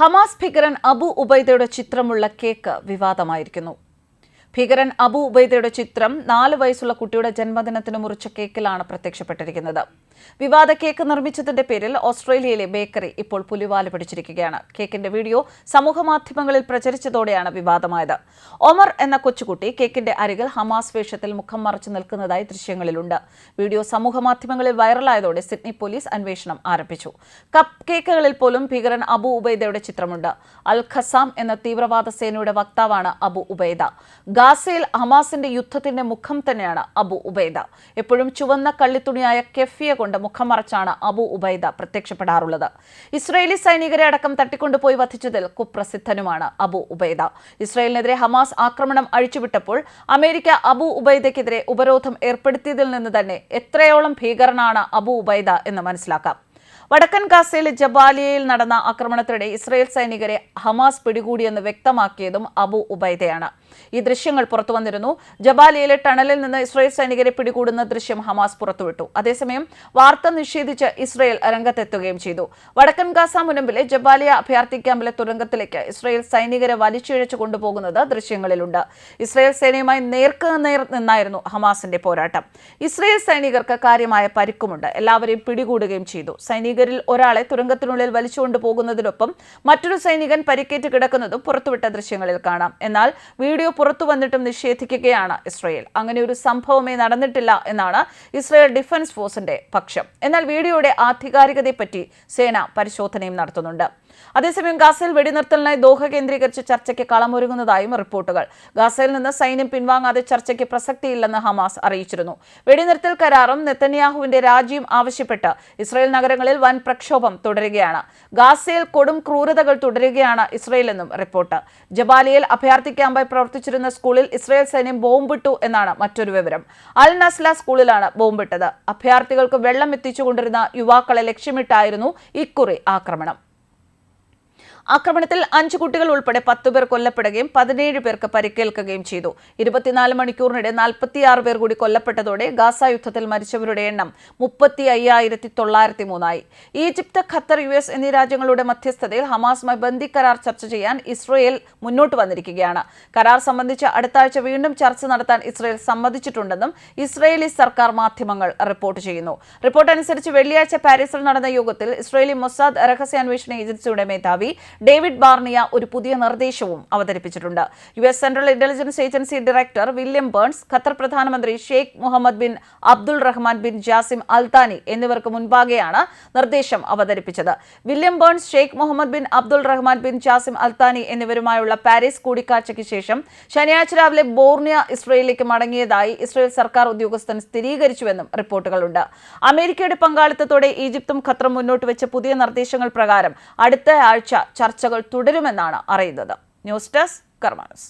Hamas ഭീകരൻ Abu ഉബൈദയുടെ ചിത്രമുള്ള cake വിവാദമായിരിക്കുന്നു. ഭീകരൻ അബു ഉബൈദയുടെ ചിത്രം നാല് വയസ്സുള്ള കുട്ടിയുടെ ജന്മദിനത്തിന് മുറിച്ച കേക്കിലാണ് പ്രത്യക്ഷപ്പെട്ടിരിക്കുന്നത്. വിവാദ കേക്ക് നിർമ്മിച്ചതിന്റെ പേരിൽ ഓസ്ട്രേലിയയിലെ ബേക്കറി ഇപ്പോൾ പുലിവാല പിടിച്ചിരിക്കുകയാണ്. കേക്കിന്റെ വീഡിയോ സമൂഹമാധ്യമങ്ങളിൽ പ്രചരിച്ചതോടെയാണ് വിവാദമായത്. ഒമർ എന്ന കൊച്ചുകുട്ടി കേക്കിന്റെ അരികിൽ ഹമാസ് വേഷത്തിൽ മുഖം മറച്ചു നിൽക്കുന്നതായി ദൃശ്യങ്ങളിലുണ്ട്. വീഡിയോ സമൂഹമാധ്യമങ്ങളിൽ വൈറലായതോടെ സിഡ്നി പോലീസ് അന്വേഷണം ആരംഭിച്ചു. കപ്പ് കേക്കുകളിൽ പോലും ഭീകരൻ അബു ഉബൈദയുടെ ചിത്രമുണ്ട്. അൽ ഖസാം എന്ന തീവ്രവാദ സേനയുടെ വക്താവാണ് അബു ഉബൈദ. ഗാസയിൽ ഹമാസിന്റെ യുദ്ധത്തിന്റെ മുഖം തന്നെയാണ് അബു ഉബൈദ. എപ്പോഴും ചുവന്ന കള്ളിത്തുണിയായ കെഫിയ കൊണ്ട് മുഖം മറച്ചാണ് അബു ഉബൈദ പ്രത്യക്ഷപ്പെടാറുള്ളത്. ഇസ്രയേലി സൈനികരെ അടക്കം തട്ടിക്കൊണ്ടുപോയി വധിച്ചതിൽ കുപ്രസിദ്ധനുമാണ് അബു ഉബൈദ. ഇസ്രയേലിനെതിരെ ഹമാസ് ആക്രമണം അഴിച്ചുവിട്ടപ്പോൾ അമേരിക്ക അബു ഉബൈദയ്ക്കെതിരെ ഉപരോധം ഏർപ്പെടുത്തിയതിൽ നിന്ന് തന്നെ എത്രയോളം ഭീകരനാണ് അബു ഉബൈദ എന്ന് മനസ്സിലാക്കാം. വടക്കൻ ഗാസയിലെ ജബാലിയയിൽ നടന്ന ആക്രമണത്തിനിടെ ഇസ്രയേൽ സൈനികരെ ഹമാസ് പിടികൂടിയെന്ന് വ്യക്തമാക്കിയതും അബു ഉബൈദയാണ്. ഈ ദൃശ്യങ്ങൾ പുറത്തു വന്നിരുന്നു. ജബാലിയയിലെ ടണലിൽ നിന്ന് ഇസ്രയേൽ സൈനികരെ പിടികൂടുന്ന ദൃശ്യം ഹമാസ് പുറത്തുവിട്ടു. അതേസമയം വാർത്ത നിഷേധിച്ച് ഇസ്രയേൽ രംഗത്തെത്തുകയും ചെയ്തു. വടക്കൻ ഗാസ മുനമ്പിലെ ജബാലിയ അഭയാർത്ഥി ക്യാമ്പിലെ തുരങ്കത്തിലേക്ക് ഇസ്രയേൽ സൈനികരെ വലിച്ചിഴച്ചു കൊണ്ടുപോകുന്നത് ദൃശ്യങ്ങളിലുണ്ട്. ഇസ്രയേൽ സേനയുമായി നേർക്ക് നേർ നിന്നായിരുന്നു ഹമാസിന്റെ പോരാട്ടം. ഇസ്രയേൽ സൈനികർക്ക് കാര്യമായ പരിക്കുമുണ്ട്. എല്ലാവരെയും പിടികൂടുകയും ചെയ്തു. സൈനികരിൽ ഒരാളെ തുരങ്കത്തിനുള്ളിൽ വലിച്ചുകൊണ്ടുപോകുന്നതിനൊപ്പം മറ്റൊരു സൈനികൻ പരിക്കേറ്റ് കിടക്കുന്നതും പുറത്തുവിട്ട ദൃശ്യങ്ങളിൽ കാണാം. എന്നാൽ പുറത്തു വന്നിട്ടും നിഷേധിക്കുകയാണ് ഇസ്രയേൽ. അങ്ങനെ ഒരു സംഭവമേ നടന്നിട്ടില്ല എന്നാണ് ഇസ്രയേൽ ഡിഫൻസ് ഫോഴ്സിന്റെ പക്ഷം. എന്നാൽ വീഡിയോയുടെ ആധികാരികതയെപ്പറ്റി സേന പരിശോധനയും നടത്തുന്നുണ്ട്. അതേസമയം ഗാസയിൽ വെടിനിർത്തലിനായി ദോഹ കേന്ദ്രീകരിച്ച് ചർച്ചയ്ക്ക് കളമൊരുങ്ങുന്നതായും റിപ്പോർട്ടുകൾ. ഗാസയിൽ നിന്ന് സൈന്യം പിൻവാങ്ങാതെ ചർച്ചയ്ക്ക് പ്രസക്തിയില്ലെന്ന് ഹമാസ് അറിയിച്ചിരുന്നു. വെടിനിർത്തൽ കരാറും നെത്തന്യാഹുവിന്റെ രാജിയും ആവശ്യപ്പെട്ട് ഇസ്രയേൽ നഗരങ്ങളിൽ വൻ പ്രക്ഷോഭം തുടരുകയാണ്. ഗാസയിൽ കൊടും ക്രൂരതകൾ തുടരുകയാണ് ഇസ്രയേലെന്നും റിപ്പോർട്ട്. ജബാലിയിൽ അഭയാർത്ഥി ക്യാമ്പായി പ്രവർത്തിച്ചിരുന്ന സ്കൂളിൽ ഇസ്രായേൽ സൈന്യം ബോംബിട്ടു എന്നാണ് മറ്റൊരു വിവരം. അൽ നസ്ല സ്കൂളിലാണ് ബോംബിട്ടത്. അഭയാർത്ഥികൾക്ക് വെള്ളം എത്തിച്ചുകൊണ്ടിരുന്ന യുവാക്കളെ ലക്ഷ്യമിട്ടായിരുന്നു ഇക്കുറി ആക്രമണം. ആക്രമണത്തിൽ അഞ്ച് കുട്ടികൾ ഉൾപ്പെടെ പത്തുപേർ കൊല്ലപ്പെടുകയും പതിനേഴ് പേർക്ക് പരിക്കേൽക്കുകയും ചെയ്തു. ഇരുപത്തിനാല് മണിക്കൂറിനിടെ നാൽപ്പത്തിയാറ് പേർ കൂടി കൊല്ലപ്പെട്ടതോടെ ഗാസ യുദ്ധത്തിൽ മരിച്ചവരുടെ എണ്ണം മുപ്പത്തി അയ്യായിരത്തി തൊള്ളായിരത്തി മൂന്നായി ഈജിപ്ത് ഖത്തർ യു എസ് എന്നീ രാജ്യങ്ങളുടെ മധ്യസ്ഥതയിൽ ഹമാസുമായി ബന്ദി കരാർ ചർച്ച ചെയ്യാൻ ഇസ്രയേൽ മുന്നോട്ട് വന്നിരിക്കുകയാണ്. കരാർ സംബന്ധിച്ച് അടുത്താഴ്ച വീണ്ടും ചർച്ച നടത്താൻ ഇസ്രയേൽ സമ്മതിച്ചിട്ടുണ്ടെന്നും ഇസ്രയേലി സർക്കാർ മാധ്യമങ്ങൾ റിപ്പോർട്ട് ചെയ്യുന്നു. റിപ്പോർട്ട് അനുസരിച്ച് വെള്ളിയാഴ്ച പാരീസിൽ നടന്ന യോഗത്തിൽ ഇസ്രയേലി മൊസാദ് രഹസ്യാന്വേഷണ ഏജൻസിയുടെ മേധാവി ഡേവിഡ് ബാർണിയ ഒരു പുതിയ നിർദ്ദേശവും അവതരിപ്പിച്ചിട്ടുണ്ട്. U S central intelligence agency director William Burns Qatar പ്രധാനമന്ത്രി Sheikh Mohammed bin Abdul Rahman bin Jassim Al Thani എന്നിവർക്ക് മുൻപാകെയാണ് നിർദ്ദേശം അവതരിപ്പിച്ചത്. William Burns Sheikh Mohammed bin Abdul Rahman bin Jassim Al Thani എന്നിവരുമായുള്ള Paris കൂടിക്കാഴ്ചയ്ക്ക് ശേഷം ശനിയാഴ്ച രാവിലെ ബോർണിയ ഇസ്രയേലിലേക്ക് മടങ്ങിയതായി ഇസ്രയേൽ സർക്കാർ ഉദ്യോഗസ്ഥൻ സ്ഥിരീകരിച്ചുവെന്നും റിപ്പോർട്ടുകളുണ്ട്. അമേരിക്കയുടെ പങ്കാളിത്തത്തോടെ ഈജിപ്തും ഖത്തറും മുന്നോട്ട് വെച്ച പുതിയ നിർദ്ദേശങ്ങൾ പ്രകാരം അടുത്ത ആഴ്ച ചർച്ചകൾ തുടരുമെന്നാണ് അറിയുന്നത്. News desk കർമാനസ്